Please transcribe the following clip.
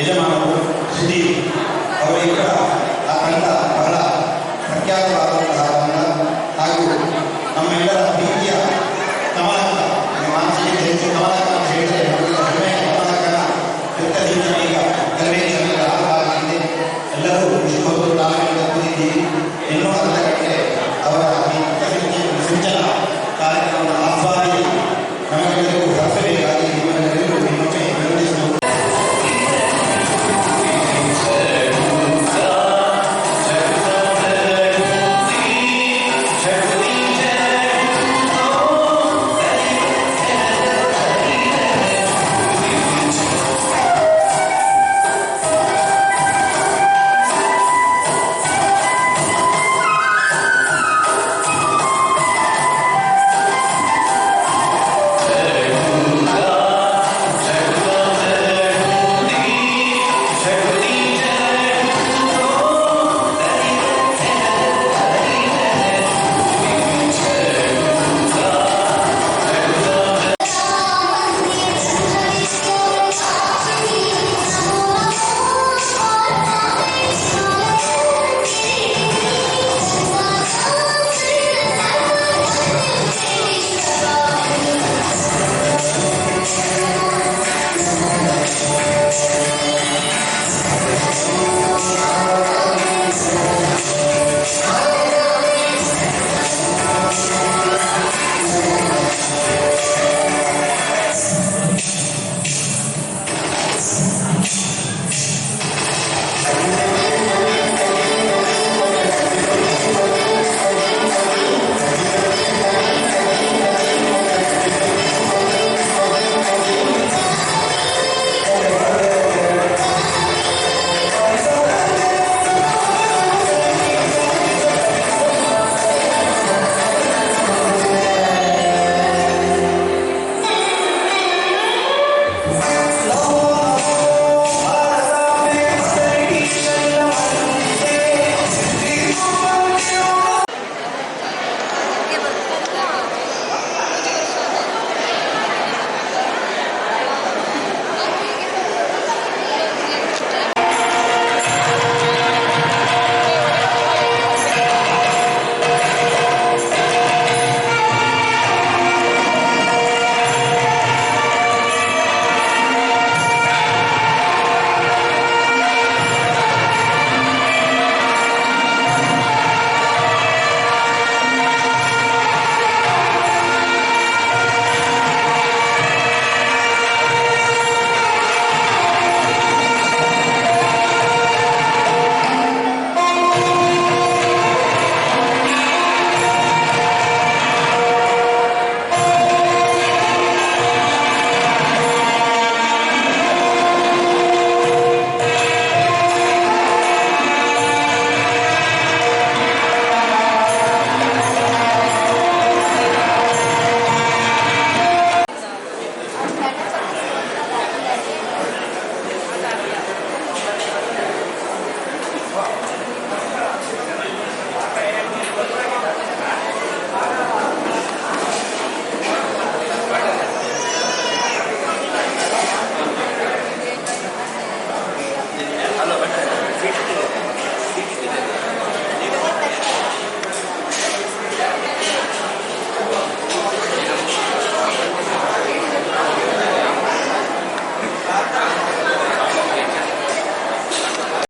ಯಜಮಾನರು ಸುದೀಪ್ ಅವರಿಬ್ಬರ ಆ ತಂಡ ಬಹಳ ಪ್ರಖ್ಯಾತವಾದಂತಹ ತಂಡ ಹಾಗೂ ನಮ್ಮೆಲ್ಲರ